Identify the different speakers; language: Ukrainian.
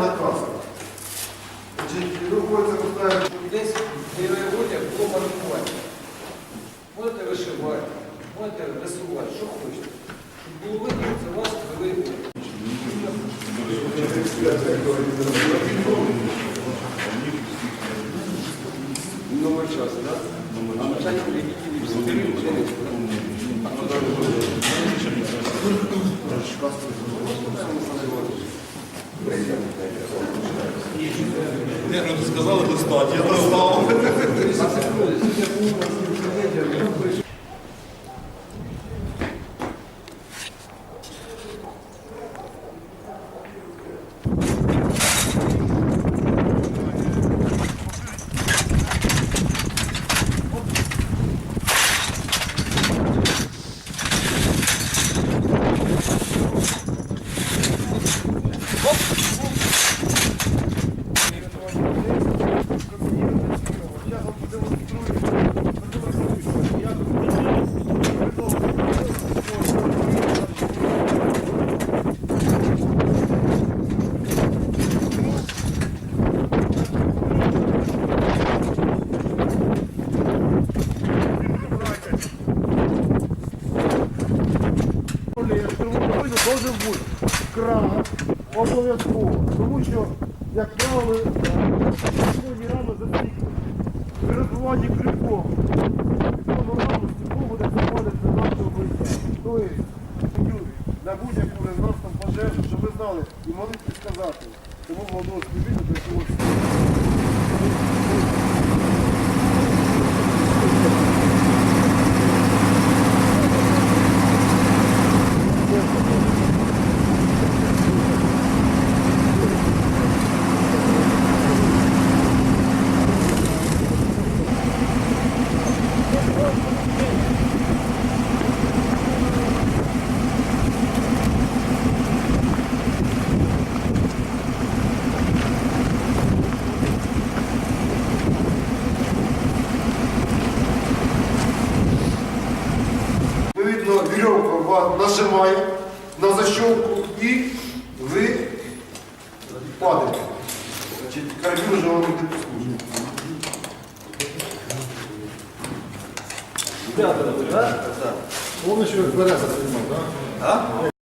Speaker 1: матраси. Рухається поставити.
Speaker 2: Десь бойове воля було маркування. Можете вишивати, можете рисувати, що хочете. Щоб було видно, це вас бойове воля. Сказал сказали достатньо, я достав.
Speaker 1: Должен бути кран обов'язково, тому що, як правило, сьогодні рано. При розбиванні крюком, цьому рану стекло буде заходити на наше обличчя. Тобто, на будь-яку резонансну пожежу, щоб ви знали і могли підказати. Тому молодого співвіту прийшлося. Вірьовка нажимає на защелку і ви падаєте. Значить, карабін вже вам не послужить. Повністю да? так?